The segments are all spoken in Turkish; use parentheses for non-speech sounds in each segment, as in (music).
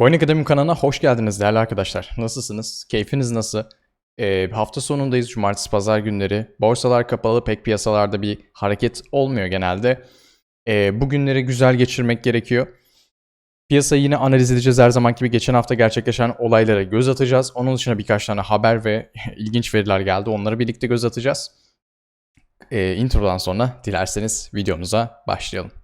Coin Akademi kanalına hoş geldiniz değerli arkadaşlar. Nasılsınız? Keyfiniz nasıl? Ee, hafta sonundayız. Cumartesi, pazar günleri. Borsalar kapalı. Pek piyasalarda bir hareket olmuyor genelde. Ee, bu günleri güzel geçirmek gerekiyor. Piyasayı yine analiz edeceğiz her zaman gibi. Geçen hafta gerçekleşen olaylara göz atacağız. Onun dışında birkaç tane haber ve (laughs) ilginç veriler geldi. Onları birlikte göz atacağız. Ee, introdan sonra dilerseniz videomuza başlayalım.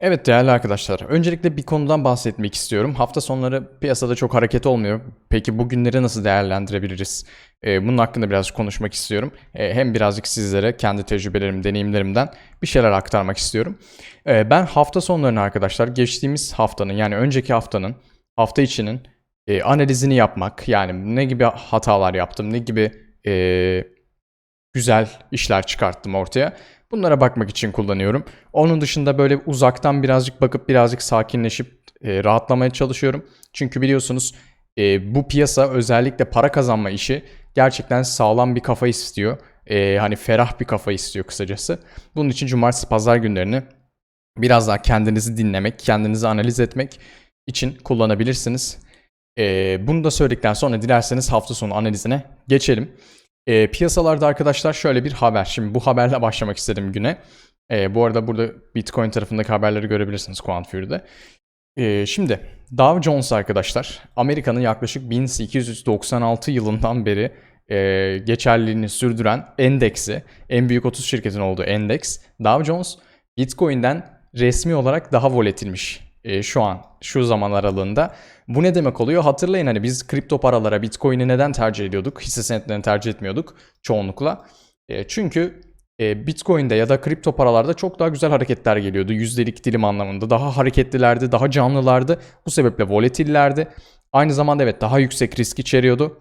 Evet değerli arkadaşlar, öncelikle bir konudan bahsetmek istiyorum. Hafta sonları piyasada çok hareket olmuyor. Peki bu günleri nasıl değerlendirebiliriz? Ee, bunun hakkında birazcık konuşmak istiyorum. Ee, hem birazcık sizlere kendi tecrübelerim, deneyimlerimden bir şeyler aktarmak istiyorum. Ee, ben hafta sonlarını arkadaşlar geçtiğimiz haftanın yani önceki haftanın, hafta içinin e, analizini yapmak. Yani ne gibi hatalar yaptım, ne gibi e, güzel işler çıkarttım ortaya. Bunlara bakmak için kullanıyorum. Onun dışında böyle uzaktan birazcık bakıp birazcık sakinleşip e, rahatlamaya çalışıyorum. Çünkü biliyorsunuz e, bu piyasa özellikle para kazanma işi gerçekten sağlam bir kafa istiyor. E, hani ferah bir kafa istiyor kısacası. Bunun için cumartesi pazar günlerini biraz daha kendinizi dinlemek, kendinizi analiz etmek için kullanabilirsiniz. E, bunu da söyledikten sonra dilerseniz hafta sonu analizine geçelim. E, piyasalarda arkadaşlar şöyle bir haber. Şimdi bu haberle başlamak istedim güne. E, bu arada burada Bitcoin tarafındaki haberleri görebilirsiniz Quantfury'de. E, şimdi Dow Jones arkadaşlar Amerika'nın yaklaşık 1896 yılından beri e, geçerliliğini sürdüren endeksi, en büyük 30 şirketin olduğu endeks Dow Jones Bitcoin'den resmi olarak daha volatilmiş e, şu an şu zaman aralığında. Bu ne demek oluyor? Hatırlayın hani biz kripto paralara Bitcoin'i neden tercih ediyorduk? Hisse senetlerini tercih etmiyorduk çoğunlukla. E, çünkü e, Bitcoin'de ya da kripto paralarda çok daha güzel hareketler geliyordu. Yüzdelik dilim anlamında. Daha hareketlilerdi, daha canlılardı. Bu sebeple volatillerdi. Aynı zamanda evet daha yüksek risk içeriyordu.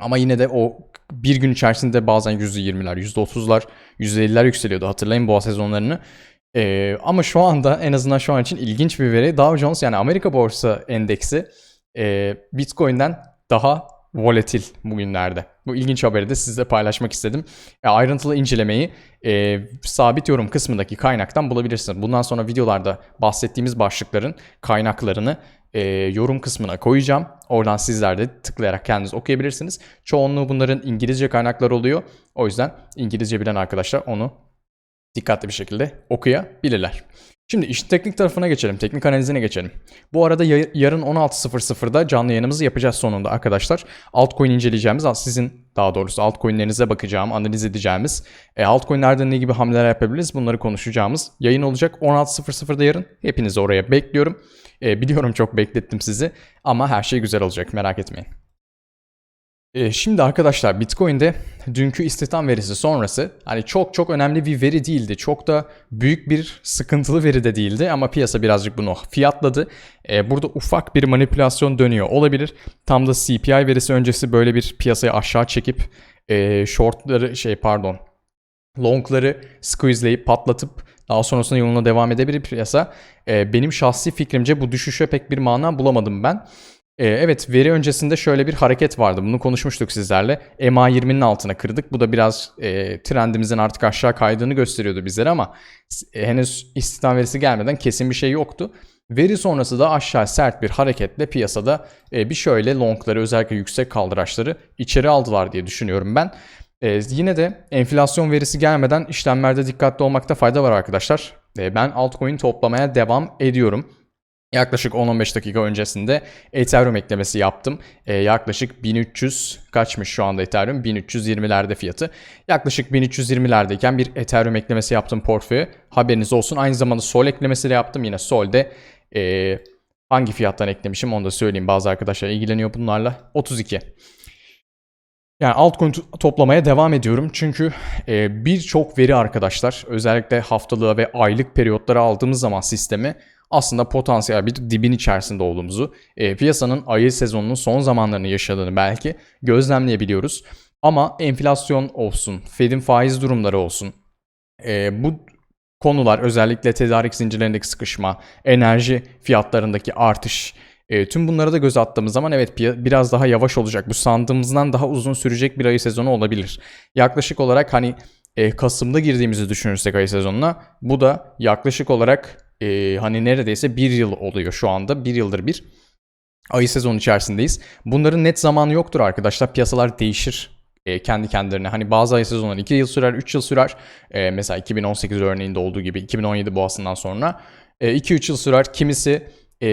Ama yine de o bir gün içerisinde bazen %20'ler, %30'lar, %50'ler yükseliyordu. Hatırlayın boğa sezonlarını. Ee, ama şu anda en azından şu an için ilginç bir veri. Dow Jones yani Amerika Borsa Endeksi e, Bitcoin'den daha volatil bugünlerde. Bu ilginç haberi de sizle paylaşmak istedim. E, ayrıntılı incelemeyi e, sabit yorum kısmındaki kaynaktan bulabilirsiniz. Bundan sonra videolarda bahsettiğimiz başlıkların kaynaklarını e, yorum kısmına koyacağım. Oradan sizler de tıklayarak kendiniz okuyabilirsiniz. Çoğunluğu bunların İngilizce kaynaklar oluyor. O yüzden İngilizce bilen arkadaşlar onu dikkatli bir şekilde okuyabilirler. Şimdi işin teknik tarafına geçelim, teknik analizine geçelim. Bu arada yarın 16.00'da canlı yayınımızı yapacağız sonunda arkadaşlar. Altcoin inceleyeceğimiz, sizin daha doğrusu altcoin'lerinize bakacağım, analiz edeceğimiz, e, altcoin'lerde ne gibi hamleler yapabiliriz bunları konuşacağımız yayın olacak 16.00'da yarın. Hepinizi oraya bekliyorum. E, biliyorum çok beklettim sizi ama her şey güzel olacak merak etmeyin. E, şimdi arkadaşlar Bitcoin'de dünkü istihdam verisi sonrası hani çok çok önemli bir veri değildi. Çok da büyük bir sıkıntılı veri de değildi ama piyasa birazcık bunu fiyatladı. E, burada ufak bir manipülasyon dönüyor olabilir. Tam da CPI verisi öncesi böyle bir piyasayı aşağı çekip e, shortları şey pardon longları squeezeleyip patlatıp daha sonrasında yoluna devam edebilir piyasa. E, benim şahsi fikrimce bu düşüşe pek bir mana bulamadım ben. Ee, evet veri öncesinde şöyle bir hareket vardı. Bunu konuşmuştuk sizlerle. MA20'nin altına kırdık. Bu da biraz e, trendimizin artık aşağı kaydığını gösteriyordu bizlere ama e, henüz istihdam verisi gelmeden kesin bir şey yoktu. Veri sonrası da aşağı sert bir hareketle piyasada e, bir şöyle longları özellikle yüksek kaldıraçları içeri aldılar diye düşünüyorum ben. E, yine de enflasyon verisi gelmeden işlemlerde dikkatli olmakta fayda var arkadaşlar. E, ben altcoin toplamaya devam ediyorum. Yaklaşık 10-15 dakika öncesinde Ethereum eklemesi yaptım. Ee, yaklaşık 1300 kaçmış şu anda Ethereum? 1320'lerde fiyatı. Yaklaşık 1320'lerdeyken bir Ethereum eklemesi yaptım portföye. Haberiniz olsun. Aynı zamanda Sol eklemesi de yaptım. Yine Sol'de e, hangi fiyattan eklemişim onu da söyleyeyim. Bazı arkadaşlar ilgileniyor bunlarla. 32. Yani altcoin toplamaya devam ediyorum çünkü e, birçok veri arkadaşlar özellikle haftalığı ve aylık periyotları aldığımız zaman sistemi aslında potansiyel bir dibin içerisinde olduğumuzu, e, piyasanın ayı sezonunun son zamanlarını yaşadığını belki gözlemleyebiliyoruz. Ama enflasyon olsun, Fed'in faiz durumları olsun, e, bu konular özellikle tedarik zincirlerindeki sıkışma, enerji fiyatlarındaki artış, E, tüm bunlara da göz attığımız zaman evet biraz daha yavaş olacak. Bu sandığımızdan daha uzun sürecek bir ayı sezonu olabilir. Yaklaşık olarak hani e, Kasım'da girdiğimizi düşünürsek ayı sezonuna bu da yaklaşık olarak e, hani neredeyse bir yıl oluyor şu anda. Bir yıldır bir ayı sezonu içerisindeyiz. Bunların net zamanı yoktur arkadaşlar. Piyasalar değişir e, kendi kendilerine. Hani bazı ayı sezonları 2 yıl sürer, 3 yıl sürer. E, mesela 2018 örneğinde olduğu gibi 2017 boğasından sonra 2-3 yıl sürer. Kimisi e,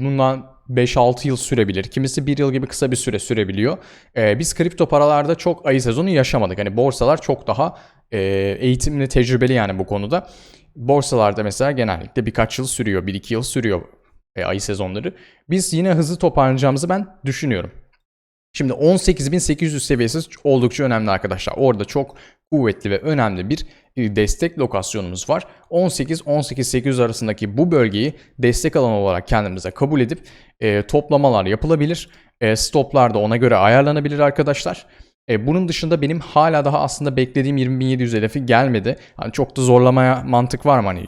bundan 5-6 yıl sürebilir. Kimisi 1 yıl gibi kısa bir süre sürebiliyor. E, biz kripto paralarda çok ayı sezonu yaşamadık. Hani borsalar çok daha e, eğitimli, tecrübeli yani bu konuda. Borsalarda mesela genellikle birkaç yıl sürüyor, 1-2 yıl sürüyor e, ayı sezonları. Biz yine hızlı toparlanacağımızı ben düşünüyorum. Şimdi 18.800 seviyesi oldukça önemli arkadaşlar. Orada çok kuvvetli ve önemli bir e, destek lokasyonumuz var. 18-18.800 arasındaki bu bölgeyi destek alanı olarak kendimize kabul edip e, toplamalar yapılabilir. E, stoplar da ona göre ayarlanabilir arkadaşlar. E, bunun dışında benim hala daha aslında beklediğim 20.700 hedefi gelmedi. Hani çok da zorlamaya mantık var mı? Hani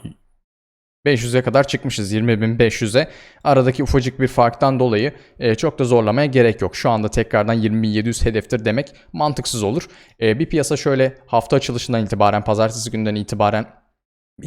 500'e kadar çıkmışız 20.500'e. Aradaki ufacık bir farktan dolayı e, çok da zorlamaya gerek yok. Şu anda tekrardan 20.700 hedeftir demek mantıksız olur. E, bir piyasa şöyle hafta açılışından itibaren, pazartesi günden itibaren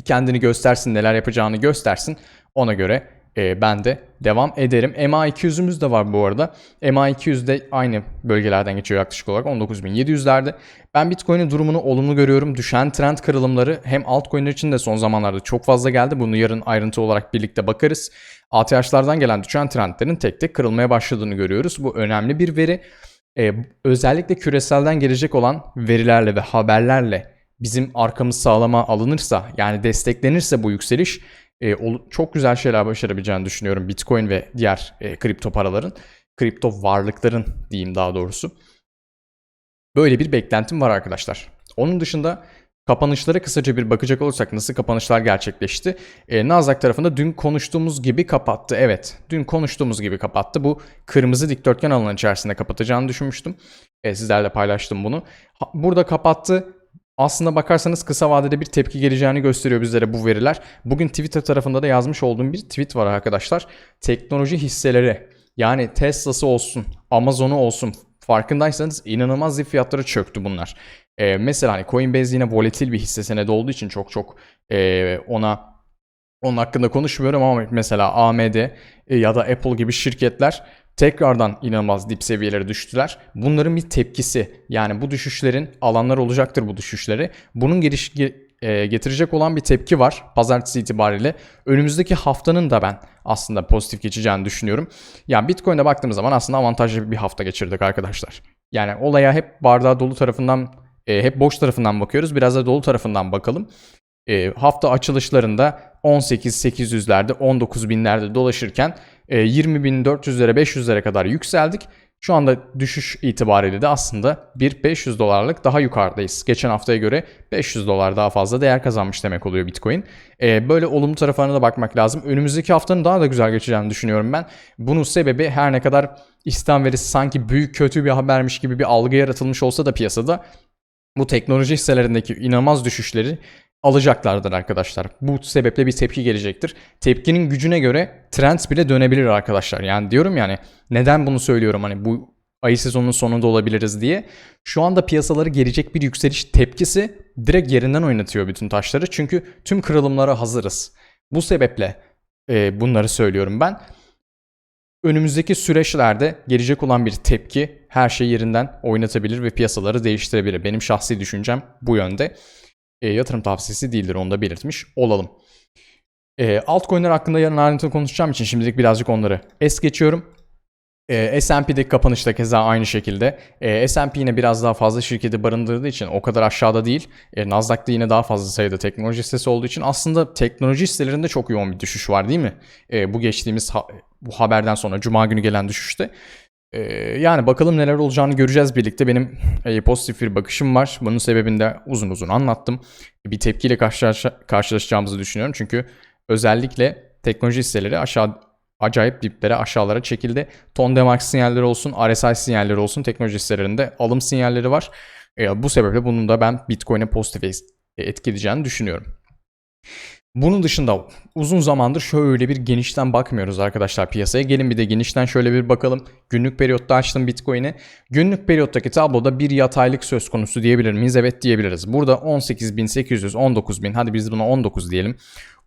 kendini göstersin, neler yapacağını göstersin. Ona göre e, ben de devam ederim. MA200'ümüz de var bu arada. MA200 de aynı bölgelerden geçiyor yaklaşık olarak 19.700'lerde. Ben Bitcoin'in durumunu olumlu görüyorum. Düşen trend kırılımları hem altcoin'ler için de son zamanlarda çok fazla geldi. Bunu yarın ayrıntı olarak birlikte bakarız. ATH'lardan gelen düşen trendlerin tek tek kırılmaya başladığını görüyoruz. Bu önemli bir veri. Ee, özellikle küreselden gelecek olan verilerle ve haberlerle bizim arkamız sağlama alınırsa yani desteklenirse bu yükseliş e, çok güzel şeyler başarabileceğini düşünüyorum Bitcoin ve diğer e, kripto paraların, kripto varlıkların diyeyim daha doğrusu. Böyle bir beklentim var arkadaşlar. Onun dışında kapanışlara kısaca bir bakacak olursak nasıl kapanışlar gerçekleşti? E, Nasdaq tarafında dün konuştuğumuz gibi kapattı. Evet, dün konuştuğumuz gibi kapattı. Bu kırmızı dikdörtgen alanı içerisinde kapatacağını düşünmüştüm. E, sizlerle paylaştım bunu. Burada kapattı. Aslında bakarsanız kısa vadede bir tepki geleceğini gösteriyor bizlere bu veriler. Bugün Twitter tarafında da yazmış olduğum bir tweet var arkadaşlar. Teknoloji hisseleri yani Tesla'sı olsun, Amazon'u olsun farkındaysanız inanılmaz zayıf fiyatları çöktü bunlar. Ee, mesela hani Coinbase yine volatil bir hisse senedi olduğu için çok çok e, ona onun hakkında konuşmuyorum ama mesela AMD e, ya da Apple gibi şirketler tekrardan inanılmaz dip seviyelere düştüler. Bunların bir tepkisi yani bu düşüşlerin alanlar olacaktır bu düşüşleri. Bunun giriş e, getirecek olan bir tepki var pazartesi itibariyle. Önümüzdeki haftanın da ben aslında pozitif geçeceğini düşünüyorum. Yani Bitcoin'e baktığımız zaman aslında avantajlı bir hafta geçirdik arkadaşlar. Yani olaya hep bardağı dolu tarafından, e, hep boş tarafından bakıyoruz. Biraz da dolu tarafından bakalım. E, hafta açılışlarında 18-800'lerde, 19.000'lerde dolaşırken 20.400'lere 500'lere kadar yükseldik. Şu anda düşüş itibariyle de aslında bir 500 dolarlık daha yukarıdayız. Geçen haftaya göre 500 dolar daha fazla değer kazanmış demek oluyor Bitcoin. Ee, böyle olumlu taraflarına da bakmak lazım. Önümüzdeki haftanın daha da güzel geçeceğini düşünüyorum ben. Bunun sebebi her ne kadar İslam verisi sanki büyük kötü bir habermiş gibi bir algı yaratılmış olsa da piyasada bu teknoloji hisselerindeki inanılmaz düşüşleri alacaklardır arkadaşlar. Bu sebeple bir tepki gelecektir. Tepkinin gücüne göre trend bile dönebilir arkadaşlar. Yani diyorum yani neden bunu söylüyorum hani bu ayı sezonunun sonunda olabiliriz diye. Şu anda piyasaları gelecek bir yükseliş tepkisi direkt yerinden oynatıyor bütün taşları. Çünkü tüm kırılımlara hazırız. Bu sebeple e, bunları söylüyorum ben. Önümüzdeki süreçlerde gelecek olan bir tepki her şeyi yerinden oynatabilir ve piyasaları değiştirebilir. Benim şahsi düşüncem bu yönde e, yatırım tavsiyesi değildir. Onu da belirtmiş olalım. E, altcoin'ler hakkında yarın ayrıntılı konuşacağım için şimdilik birazcık onları es geçiyorum. E, S&P'deki kapanışta keza aynı şekilde. E, S&P yine biraz daha fazla şirketi barındırdığı için o kadar aşağıda değil. E, Nasdaq'ta yine daha fazla sayıda teknoloji hissesi olduğu için aslında teknoloji hisselerinde çok yoğun bir düşüş var değil mi? E, bu geçtiğimiz ha- bu haberden sonra Cuma günü gelen düşüşte. Ee, yani bakalım neler olacağını göreceğiz birlikte. Benim e, pozitif bir bakışım var. Bunun sebebini de uzun uzun anlattım. Bir tepkiyle karşılaş karşılaşacağımızı düşünüyorum. Çünkü özellikle teknoloji hisseleri aşağı acayip diplere aşağılara çekildi. Ton demark sinyalleri olsun, RSI sinyalleri olsun teknoloji hisselerinde alım sinyalleri var. E, bu sebeple bunun da ben Bitcoin'e pozitif etkileyeceğini düşünüyorum. Bunun dışında uzun zamandır şöyle bir genişten bakmıyoruz arkadaşlar piyasaya. Gelin bir de genişten şöyle bir bakalım. Günlük periyotta açtım Bitcoin'i. Günlük periyottaki tabloda bir yataylık söz konusu diyebilir miyiz? Evet diyebiliriz. Burada 18.800, 19.000 hadi biz buna 19 diyelim.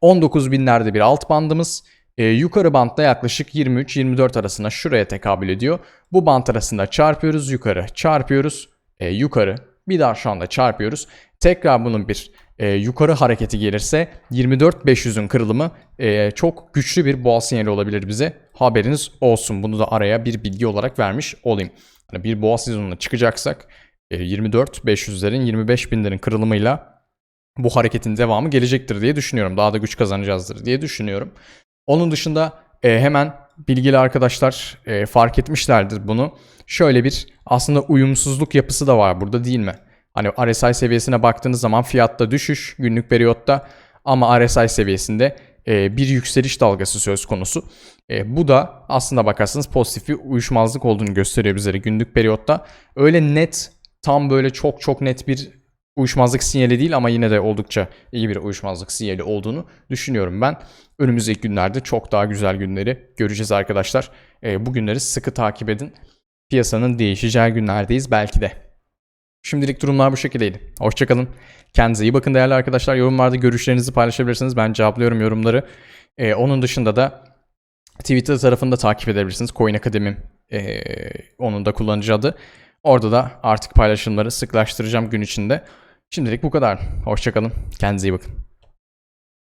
19.000'lerde bir alt bandımız. Ee, yukarı bantta yaklaşık 23-24 arasında şuraya tekabül ediyor. Bu bant arasında çarpıyoruz yukarı, çarpıyoruz e, yukarı. Bir daha şu anda çarpıyoruz. Tekrar bunun bir e, yukarı hareketi gelirse 24.500'ün kırılımı e, çok güçlü bir boğa sinyali olabilir bize. Haberiniz olsun. Bunu da araya bir bilgi olarak vermiş olayım. Hani bir boğa sezonuna çıkacaksak e, 24.500'lerin 25.000'lerin kırılımıyla bu hareketin devamı gelecektir diye düşünüyorum. Daha da güç kazanacağızdır diye düşünüyorum. Onun dışında e, hemen bilgili arkadaşlar e, fark etmişlerdir bunu. Şöyle bir aslında uyumsuzluk yapısı da var burada değil mi? Hani RSI seviyesine baktığınız zaman fiyatta düşüş günlük periyotta ama RSI seviyesinde e, bir yükseliş dalgası söz konusu. E, bu da aslında bakarsanız pozitif bir uyuşmazlık olduğunu gösteriyor bizlere günlük periyotta. Öyle net tam böyle çok çok net bir uyuşmazlık sinyali değil ama yine de oldukça iyi bir uyuşmazlık sinyali olduğunu düşünüyorum ben. Önümüzdeki günlerde çok daha güzel günleri göreceğiz arkadaşlar. E, bu günleri sıkı takip edin. Piyasanın değişeceği günlerdeyiz belki de. Şimdilik durumlar bu şekildeydi. Hoşçakalın. Kendinize iyi bakın değerli arkadaşlar. Yorumlarda görüşlerinizi paylaşabilirsiniz. Ben cevaplıyorum yorumları. E, onun dışında da Twitter tarafında takip edebilirsiniz. Coin Akademi e, onun da kullanıcı adı. Orada da artık paylaşımları sıklaştıracağım gün içinde. Şimdilik bu kadar. Hoşçakalın. Kendinize iyi bakın.